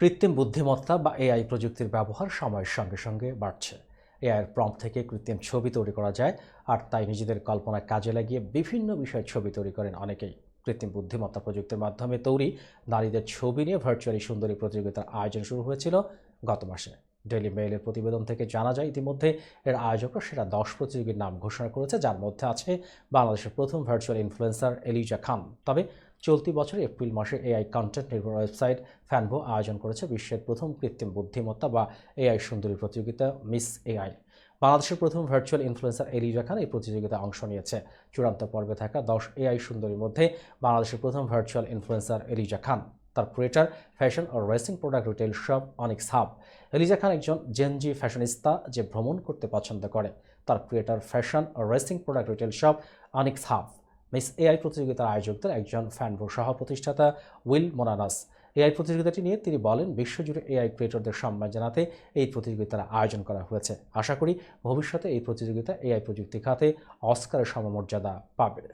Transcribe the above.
কৃত্রিম বুদ্ধিমত্তা বা এআই প্রযুক্তির ব্যবহার সময়ের সঙ্গে সঙ্গে বাড়ছে। এআইয়ের প্রম্পট থেকে কৃত্রিম ছবি তৈরি করা যায়, আর তাই নিজেদের কল্পনা কাজে লাগিয়ে বিভিন্ন বিষয়ে ছবি তৈরি করেন অনেকেই। কৃত্রিম বুদ্ধিমত্তা প্রযুক্তির মাধ্যমে তৈরি নারীদের ছবি নিয়ে ভার্চুয়ালি সুন্দরী প্রতিযোগিতার আয়োজন শুরু হয়েছিল গত মাসে। ডেইলি মেইলের প্রতিবেদন থেকে জানা যায়, ইতিমধ্যে এর আয়োজকরা সেরা দশ প্রতিযোগীর নাম ঘোষণা করেছে, যার মধ্যে আছে বাংলাদেশের প্রথম ভার্চুয়াল ইনফ্লুয়েন্সার এলিজা খান তবে চলতি বছর এপ্রিল মাসে এআই কন্টেন্ট নির্ভর ওয়েবসাইট ফ্যানভো আয়োজন করেছে বিশ্বের প্রথম কৃত্রিম বুদ্ধিমত্তা বা এআই সুন্দরী প্রতিযোগিতা মিস এআই বাংলাদেশের প্রথম ভার্চুয়াল ইনফ্লুয়েন্সার এলিজা খান এই প্রতিযোগিতায় অংশ নিয়েছে। চূড়ান্ত পর্বে থাকা দশ এআই সুন্দরীর মধ্যে বাংলাদেশের প্রথম ভার্চুয়াল ইনফ্লুয়েন্সার এলিজা খান। তার ক্রিয়েটার ফ্যাশন ও racing product retail shop Onyx hub Eliza Khan একজন জেনজি ফ্যাশনিস্তা যে ভ্রমণ করতে পছন্দ করে। তার ক্রিয়েটার ফ্যাশন ও racing product retail shop Onyx hub Miss AI প্রতিযোগিতার আয়োজকদের একজন ফ্যানভো সহ প্রতিষ্ঠাতা উইল মোনানাস এআই প্রতিযোগিতাটি নিয়ে তিনি বলেন, বিশ্বজুড়ে এআই ক্রিয়েটরদের সম্মান জানাতে এই প্রতিযোগিতার আয়োজন করা হয়েছে। আশা করি ভবিষ্যতে এই প্রতিযোগিতা এআই প্রযুক্তি খাতে অস্কারের সমমর্যাদা পাবে।